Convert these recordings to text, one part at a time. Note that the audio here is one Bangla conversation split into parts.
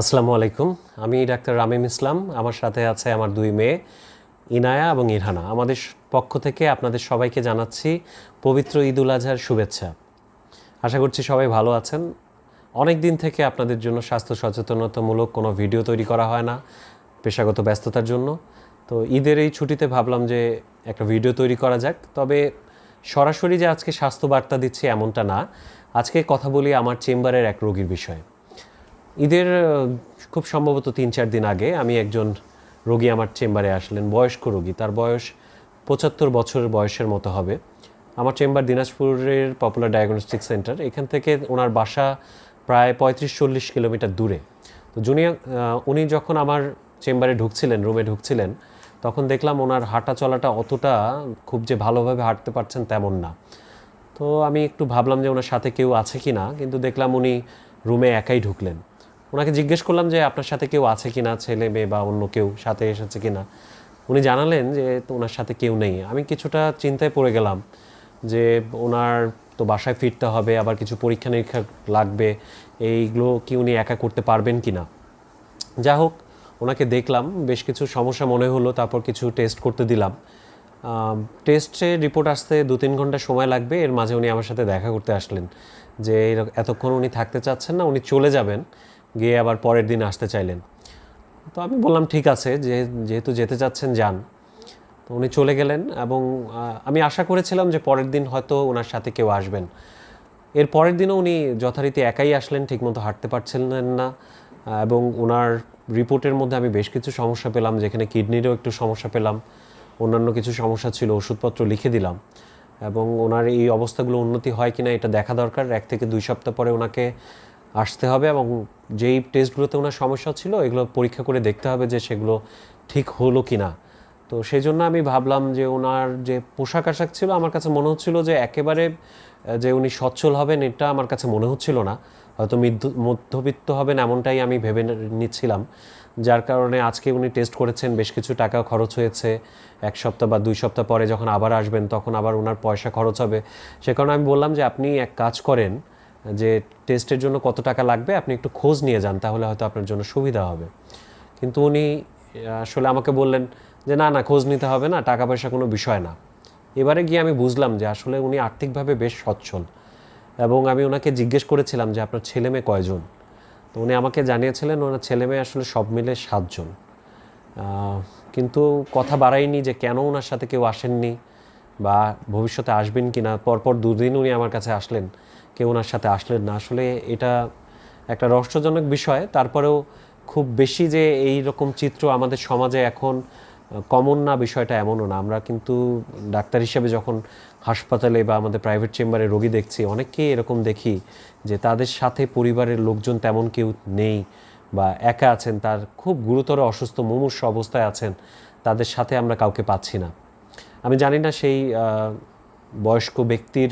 আসসালামু আলাইকুম। আমি ডাক্তার রামিম ইসলাম, আমার সাথে আছে আমার দুই মেয়ে, ইনায়া এবং ইরহানা। আমাদের পক্ষ থেকে আপনাদের সবাইকে জানাচ্ছি পবিত্র ঈদ উল আজহার শুভেচ্ছা। আশা করছি সবাই ভালো আছেন। অনেক দিন থেকে আপনাদের জন্য স্বাস্থ্য সচেতনতামূলক কোনো ভিডিও তৈরি করা হয় না, পেশাগত ব্যস্ততার জন্য। তো ঈদের এই ছুটিতে ভাবলাম যে একটা ভিডিও তৈরি করা যাক। তবে সরাসরি যে আজকে স্বাস্থ্য বার্তা দিচ্ছি এমনটা না। আজকে কথা বলি আমার চেম্বারের এক রোগীর বিষয়ে। ঈদের খুব সম্ভবত তিন চার দিন আগে আমি একজন রোগী আমার চেম্বারে আসলেন, বয়স্ক রোগী। তার বয়স পঁচাত্তর বছর বয়সের মতো হবে। আমার চেম্বার দিনাজপুরের পপুলার ডায়াগনস্টিক সেন্টার। এখান থেকে ওনার বাসা প্রায় পঁয়ত্রিশ চল্লিশ কিলোমিটার দূরে। তো জুনিয়র উনি যখন আমার চেম্বারে ঢুকছিলেন, রুমে ঢুকছিলেন, তখন দেখলাম ওনার হাঁটা চলাটা অতটা খুব যে ভালোভাবে হাঁটতে পারছেন তেমন না। তো আমি একটু ভাবলাম যে ওনার সাথে কেউ আছে কি না কিন্তু দেখলাম উনি রুমে একাই ঢুকলেন। ওনাকে জিজ্ঞেস করলাম যে আপনার সাথে কেউ আছে কি না ছেলে, মেয়ে বা অন্য কেউ সাথে এসেছে কি না উনি জানালেন যে ওনার সাথে কেউ নেই। আমি কিছুটা চিন্তায় পড়ে গেলাম যে ওনার তো বাসায় ফিরতে হবে, আবার কিছু পরীক্ষা নিরীক্ষা লাগবে, এইগুলো কি উনি একা করতে পারবেন কি না যা হোক, ওনাকে দেখলাম, বেশ কিছু সমস্যা মনে হলো, তারপর কিছু টেস্ট করতে দিলাম। টেস্টে রিপোর্ট আসতে দু তিন ঘণ্টা সময় লাগবে, এর মাঝে উনি আমার সাথে দেখা করতে আসলেন। যে এতক্ষণ উনি থাকতে চাচ্ছেন না, উনি চলে যাবেন। গিয়ে আবার পরের দিন আসতে চাইলেন। তো আমি বললাম, ঠিক আছে, যে, যেহেতু যেতে চাচ্ছেন, যান। তো উনি চলে গেলেন এবং আমি আশা করেছিলাম যে পরের দিন হয়তো ওনার সাথে কেউ আসবেন। এর পরের দিনও উনি যথারীতি একাই আসলেন, ঠিকমতো হাঁটতে পারছিলেন না। এবং ওনার রিপোর্টের মধ্যে আমি বেশ কিছু সমস্যা পেলাম, যেখানে কিডনিরও একটু সমস্যা পেলাম। অন্যান্য কিছু সমস্যা ছিল, ওষুধপত্র লিখে দিলাম। এবং ওনার এই অবস্থাগুলো উন্নতি হয় কিনা এটা দেখা দরকার। এক থেকে দুই সপ্তাহ পরে ওনাকে আসতে হবে এবং যেই টেস্টগুলোতে ওনার সমস্যা ছিল, এগুলো পরীক্ষা করে দেখতে হবে যে সেগুলো ঠিক হলো কি না তো সেই জন্য আমি ভাবলাম যে ওনার যে পোশাক আশাক ছিল, আমার কাছে মনে হচ্ছিল যে একেবারে যে উনি সচ্ছল হবেন এটা আমার কাছে মনে হচ্ছিল না। হয়তো মধ্য- মধ্যবিত্ত হবেন এমনটাই আমি ভেবে নিচ্ছিলাম। যার কারণে আজকে উনি টেস্ট করেছেন, বেশ কিছু টাকা খরচ হয়েছে। এক সপ্তাহ বা দুই সপ্তাহ পরে যখন আবার আসবেন, তখন আবার ওনার পয়সা খরচ হবে। সে কারণে আমি বললাম যে আপনি এক কাজ করেন যে টেস্টের জন্য কত টাকা লাগবে, আপনি একটু খোঁজ নিয়ে যান, তাহলে হয়তো আপনার জন্য সুবিধা হবে। কিন্তু উনি, আসলে আমাকে বললেন যে, না না, খোঁজ নিতে হবে না টাকা পয়সা কোনো বিষয় না। এবারে গিয়ে আমি বুঝলাম যে, আসলে উনি আর্থিকভাবে বেশ সচ্ছল এবং আমি ওনাকে জিজ্ঞেস করেছিলাম যে, আপনার ছেলে মেয়ে কয়জন? তো উনি আমাকে জানিয়েছিলেন, ওনার ছেলে মেয়ে আসলে সব মিলে সাতজন। কিন্তু কথা বাড়াইনি যে, কেন ওনার সাথে কেউ আসেননি বা ভবিষ্যতে আসবেন কি না পরপর দুদিন উনি আমার কাছে আসলেন। কেউ ওনার সাথে আসলেন না। আসলে এটা একটা রহস্যজনক বিষয়। তারপরেও খুব বেশি যে এই রকম চিত্র আমাদের সমাজে এখন কমন না, বিষয়টা এমনও না। আমরা কিন্তু ডাক্তার হিসেবে যখন হাসপাতালে বা আমাদের প্রাইভেট চেম্বারে রোগী দেখছি অনেককেই এরকম দেখি যে তাদের সাথে পরিবারের লোকজন তেমন কেউ নেই বা একা আছেন, তার খুব গুরুতর অসুস্থ, মুমূর্ষ অবস্থায় আছেন, তাদের সাথে আমরা কাউকে পাচ্ছি না। আমি জানি না সেই বয়স্ক ব্যক্তির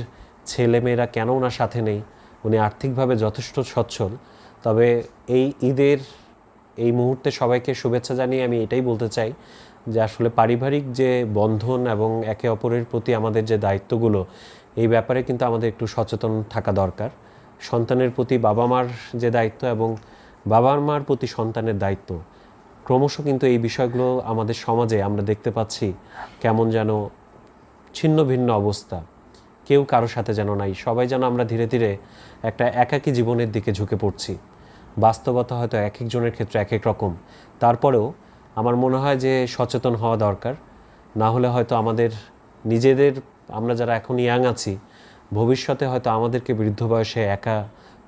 ছেলেমেয়েরা কেন ওনার সাথে নেই? উনি আর্থিকভাবে যথেষ্ট সচ্ছল। তবে এই ঈদের, এই মুহূর্তে সবাইকে শুভেচ্ছা জানিয়ে আমি এটাই বলতে চাই যে আসলে পারিবারিক যে বন্ধন এবং একে অপরের প্রতি আমাদের যে দায়িত্বগুলো, এই ব্যাপারে কিন্তু আমাদের একটু সচেতন থাকা দরকার। সন্তানের প্রতি বাবা মার যে দায়িত্ব এবং বাবা মার প্রতি সন্তানের দায়িত্ব, ক্রমশ কিন্তু এই বিষয়গুলো আমাদের সমাজে আমরা দেখতে পাচ্ছি কেমন যেন ছিন্ন ভিন্ন অবস্থা। কেউ কারও সাথে যেন নাই। সবাই যেন আমরা ধীরে ধীরে একটা একাকী জীবনের দিকে ঝুঁকে পড়ছি। বাস্তবতা হয়তো এক একজনের ক্ষেত্রে এক এক রকম। তারপরেও আমার মনে হয় যে সচেতন হওয়া দরকার। না হলে হয়তো আমাদের নিজেদের, আমরা যারা এখন ইয়াং আছি, ভবিষ্যতে হয়তো আমাদেরকে বৃদ্ধ বয়সে একা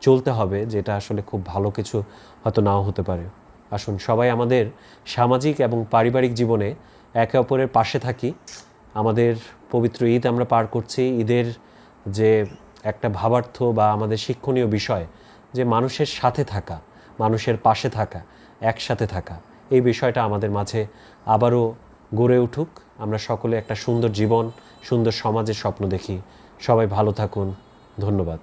চলতে হবে, যেটা আসলে খুব ভালো কিছু হয়তো নাও হতে পারে। আসুন, সবাই আমাদের সামাজিক এবং পারিবারিক জীবনে একে অপরের পাশে থাকি। আমাদের পবিত্র ঈদ আমরা পার করছি। ঈদের যে একটা ভাবার্থ বা আমাদের শিক্ষণীয় বিষয়, যে মানুষের সাথে থাকা, মানুষের পাশে থাকা, একসাথে থাকা, এই বিষয়টা আমাদের মাঝে আবারও গড়ে উঠুক। আমরা সকলে একটা সুন্দর জীবন, সুন্দর সমাজের স্বপ্ন দেখি। সবাই ভালো থাকুন। ধন্যবাদ।